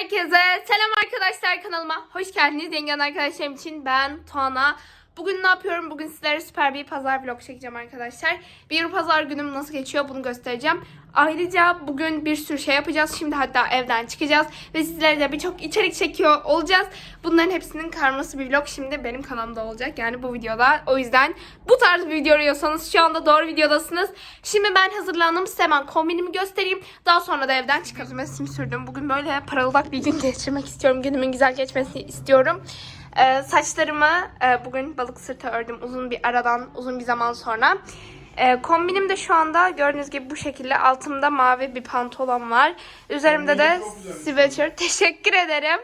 Herkese selam arkadaşlar kanalıma hoş geldiniz. Yengen arkadaşlarım için ben Tuana. Bugün ne yapıyorum? Bugün sizlere süper bir pazar vlog çekeceğim arkadaşlar. Bir pazar günüm nasıl geçiyor bunu göstereceğim. Ayrıca bugün bir sürü şey yapacağız. Şimdi hatta evden çıkacağız. Ve sizlere de birçok içerik çekiyor olacağız. Bunların hepsinin karması bir vlog şimdi benim kanalımda olacak. Yani bu videoda. O yüzden bu tarz bir video arıyorsanız şu anda doğru videodasınız. Şimdi ben hazırlandım. Size hemen kombinimi göstereyim. Daha sonra da evden çıkarım. Yüzüme sim sürdüm. Bugün böyle parıldak bir gün geçirmek istiyorum. Günümün güzel geçmesini istiyorum. Ee, saçlarımı e, bugün balık sırtı ördüm uzun bir aradan uzun bir zaman sonra. Ee, kombinim de şu anda gördüğünüz gibi bu şekilde altımda mavi bir pantolon var. Üzerimde de sweatshirt. Teşekkür ederim.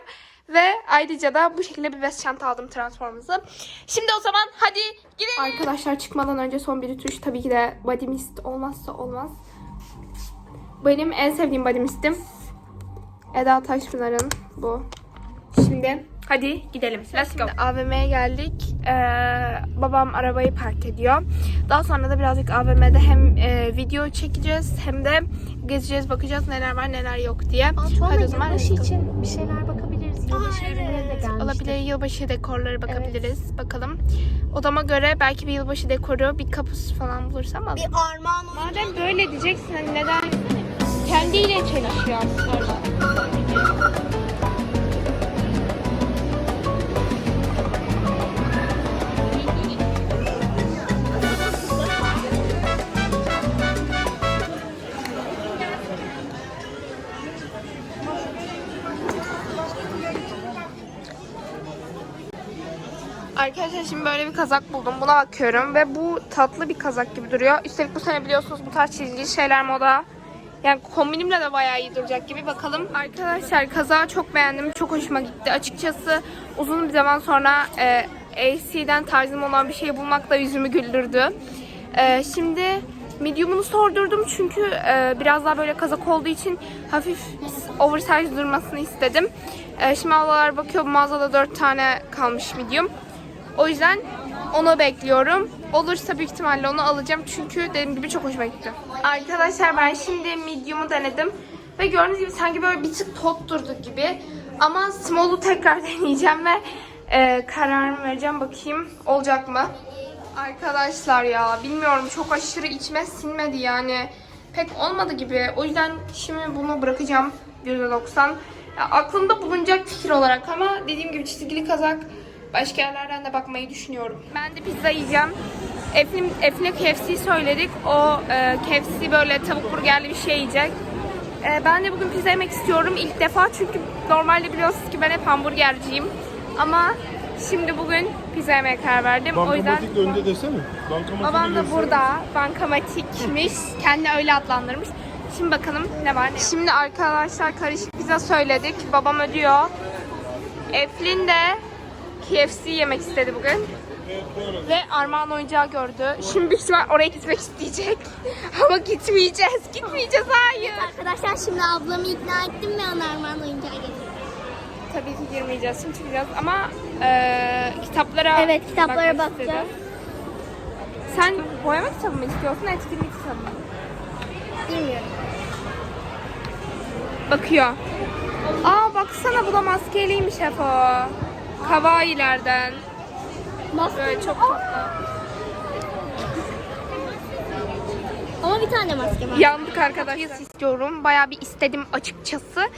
Ve ayrıca da bu şekilde bir vest çanta aldım Transformers'ı. Şimdi o zaman hadi gidelim. Arkadaşlar çıkmadan önce son bir tuş tabii ki de body mist olmazsa olmaz. Benim en sevdiğim body mistim. Eda Taşpınar'ın bu. Şimdi hadi gidelim. Let's go. AVM'ye geldik. Ee, babam arabayı park ediyor. Daha sonra da birazcık AVM'de hem e, video çekeceğiz hem de gezeceğiz, bakacağız neler var neler yok diye. Hadi o zaman yılbaşı için bir şeyler bakabiliriz. Yılbaşı ürünleri de gelmiştir. Olabilir yılbaşı dekorları bakabiliriz. Bakalım. Odama göre belki bir yılbaşı dekoru, bir kapus falan bulursam alırım. Bir armağan Madem böyle diyeceksin hani neden kendiyle çelişiyor aslında. Arkadaşlar şimdi böyle bir kazak buldum. Buna bakıyorum ve bu tatlı bir kazak gibi duruyor. Üstelik bu sene biliyorsunuz bu tarz çizgili şeyler moda. Yani kombinimle de bayağı iyi duracak gibi. Bakalım. Arkadaşlar kazağı çok beğendim. Çok hoşuma gitti. Açıkçası uzun bir zaman sonra e, AC'den tarzım olan bir şey bulmak da yüzümü güldürdü. E, şimdi medium'unu sordurdum çünkü e, biraz daha böyle kazak olduğu için hafif oversize durmasını istedim. E, şimdi ablalar bakıyor mağazada 4 tane kalmış medium. O yüzden onu bekliyorum. Olursa büyük ihtimalle onu alacağım. Çünkü dediğim gibi çok hoşuma gitti. Arkadaşlar ben şimdi medium'u denedim. Ve gördüğünüz gibi sanki böyle bir tık tot durdu gibi. Ama small'u tekrar deneyeceğim ve e, kararımı vereceğim. Bakayım olacak mı? Arkadaşlar ya bilmiyorum çok aşırı içime sinmedi yani. Pek olmadı gibi. O yüzden şimdi bunu bırakacağım %90. Ya, aklımda bulunacak fikir olarak ama dediğim gibi çizgili kazak başka yerlerden de bakmayı düşünüyorum. Ben de pizza yiyeceğim. Eflin, Eflin'e KFC söyledik. O e, KFC böyle tavuk burgerli bir şey yiyecek. E, ben de bugün pizza yemek istiyorum ilk defa çünkü normalde biliyorsunuz ki ben hep hamburgerciyim. Ama şimdi bugün pizza yemeye karar verdim. o yüzden Bankamatik önde desene. Bankamatik babam da burada bankamatikmiş. Kendi öyle adlandırmış. Şimdi bakalım ne var ne yok. Şimdi arkadaşlar karışık pizza söyledik. Babam ödüyor. Eflin de KFC yemek istedi bugün. Ve Armağan oyuncağı gördü. Şimdi büyük ihtimal oraya gitmek isteyecek. Ama gitmeyeceğiz. Gitmeyeceğiz. Hayır. Arkadaşlar şimdi ablamı ikna ettim ve ona armağan oyuncağı getirdim. Tabii ki girmeyeceğiz. Şimdi çıkacağız. Ama eee, kitaplara Evet, kitaplara istedi. bakacağız. Sen boyama kitabı mı istiyorsun, etkinlik kitabı mı? Bilmiyorum. Bakıyor. Aa baksana bu da maskeliymiş hep o. Kavailerden. Böyle çok tatlı. Ama bir tane maske var. Yandık arkadaşlar. istiyorum. Bayağı bir istedim açıkçası.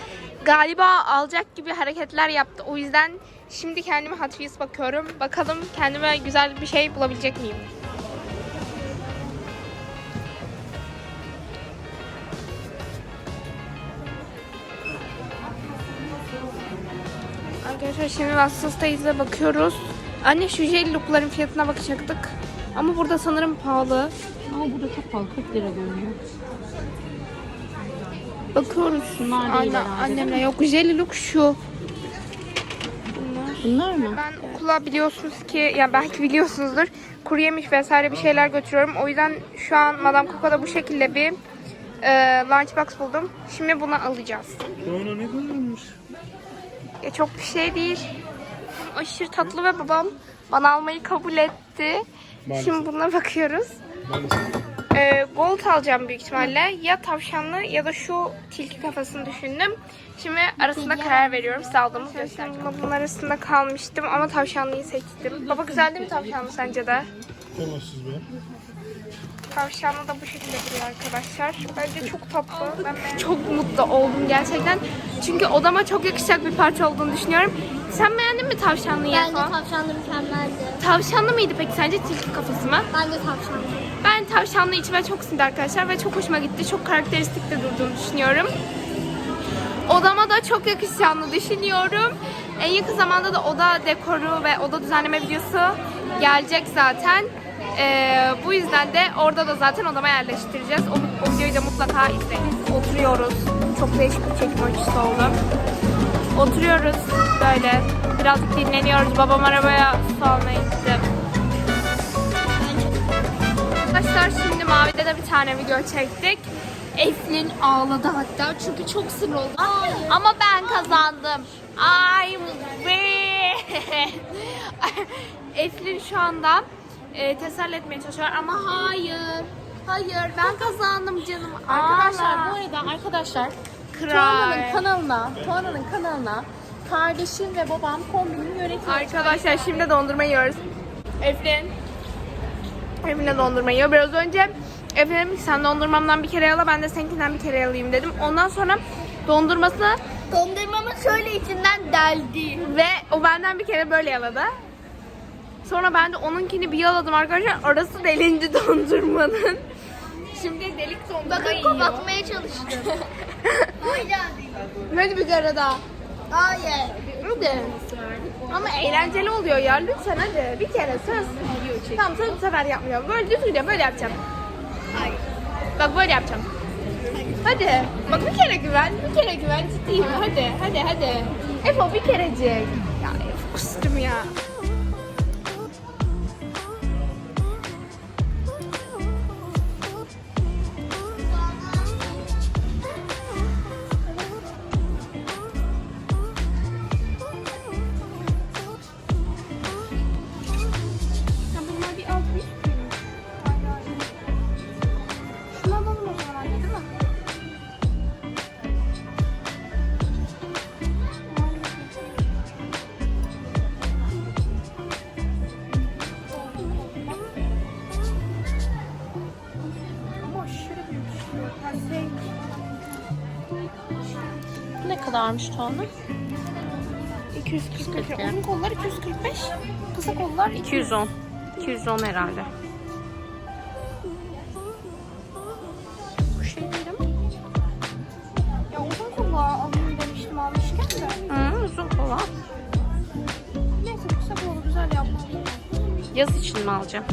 Galiba alacak gibi hareketler yaptı. O yüzden şimdi kendime Hot Wheels bakıyorum. Bakalım kendime güzel bir şey bulabilecek miyim? Arkadaşlar şimdi Watsons'tayız bakıyoruz. Anne şu jelly lookların fiyatına bakacaktık. Ama burada sanırım pahalı. Ama burada çok pahalı 40 lira görünüyor. Bakıyoruz. Bunlar değil Anne, herhalde, annemle değil yok. Jelly look şu. Bunlar. Bunlar mı? Ben okula biliyorsunuz ki, ya belki biliyorsunuzdur. Kuru yemiş vesaire bir şeyler götürüyorum. O yüzden şu an Madame Coco'da bu şekilde bir e, lunchbox buldum. Şimdi bunu alacağız. Sonra ne? Ya çok bir şey değil. Aşırı tatlı ve babam bana almayı kabul etti. Maalesef. Şimdi buna bakıyoruz. Maalesef. Ee, gold alacağım büyük ihtimalle. Ya tavşanlı ya da şu tilki kafasını düşündüm. Şimdi arasında karar veriyorum. Size aldığımı göstereceğim. Bunun arasında kalmıştım ama tavşanlıyı seçtim. Baba güzel değil mi tavşanlı sence de? Kolasız be. Tavşanlı da bu şekilde duruyor arkadaşlar. Bence çok tatlı. Ben çok mutlu oldum gerçekten. Çünkü odama çok yakışacak bir parça olduğunu düşünüyorum. Sen beğendin mi tavşanlıyı? Bence falan? tavşanlı mükemmeldi. Tavşanlı mıydı peki sence tilki kafası mı? Bence tavşanlı. Ben tavşanlı içime çok sindi arkadaşlar ve çok hoşuma gitti. Çok karakteristik de durduğunu düşünüyorum. Odama da çok yakışacağını düşünüyorum. En yakın zamanda da oda dekoru ve oda düzenleme videosu gelecek zaten. Ee, bu yüzden de orada da zaten odama yerleştireceğiz. O, o videoyu da mutlaka izleyin. Oturuyoruz. Çok değişik bir çekim açısı oldu. Oturuyoruz böyle. Birazcık dinleniyoruz. Babam arabaya su almaya gitti. Arkadaşlar şimdi Mavi'de de bir tane video çektik. Eflin ağladı hatta çünkü çok sinir oldu. Ama ben kazandım. I'm win. Eflin şu anda e, teselli etmeye çalışıyor ama hayır. Hayır ben kazandım canım. Arkadaşlar bu arada arkadaşlar. Tuana'nın kanalına, Tuana'nın kanalına kardeşim ve babam kombinimi yönetiyor. Arkadaşlar şimdi dondurma yiyoruz. Eflin. Eflin'e dondurma yiyor. Biraz önce Eflin sen dondurmamdan bir kere yala ben de seninkinden bir kere yalayayım dedim. Ondan sonra dondurması Dondurmamı şöyle içinden deldi. ve o benden bir kere böyle yaladı. Sonra ben de onunkini bir yaladım arkadaşlar. Arası delindi dondurmanın. Şimdi delik dondurma Bakın yiyor. kapatmaya çalıştım. Hadi bir kere daha. Hayır. Hadi. Ama eğlenceli oluyor ya. Lütfen hadi. Bir kere söz. Tamam söz bu sefer yapmıyorum. Böyle düzgünce böyle yapacağım. Hayır. Bak böyle yapacağım. Hadi. Bak bir kere güven. Bir kere güven. Ciddiyim. Hadi. Hadi hadi. Efo bir kerecik. Ya Efo kustum. Ya kadarmış? 245. 240 Uzun kollar 245. Kısa kollar 210. 210 herhalde. Bu şey değil? Ya uzun kollar alayım demiştim almışken de. Hı, uzun kola. Neyse kısa kolu güzel yapmalıyım. Yaz için mi alacağım?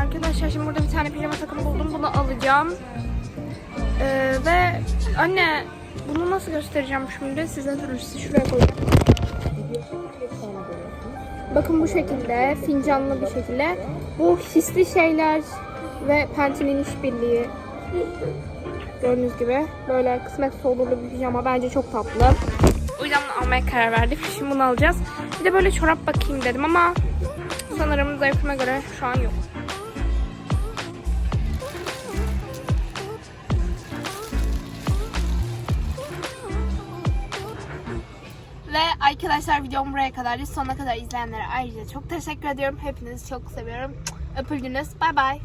Arkadaşlar şimdi burada bir tane pijama takımı buldum. Bunu alacağım. Ee, ve anne bunu nasıl göstereceğim şimdi? Size durun sizi şuraya koyacağım. Bakın bu şekilde fincanlı bir şekilde. Bu hisli şeyler ve Penti'nin işbirliği. Gördüğünüz gibi böyle kısmet olurlu bir pijama bence çok tatlı. O yüzden bunu almaya karar verdik. Şimdi bunu alacağız. Bir de böyle çorap bakayım dedim ama sanırım zayıfıma göre şu an yok. Ve arkadaşlar videom buraya kadardı. Sonuna kadar izleyenlere ayrıca çok teşekkür ediyorum. Hepinizi çok seviyorum. Öpüldünüz. Bay bay.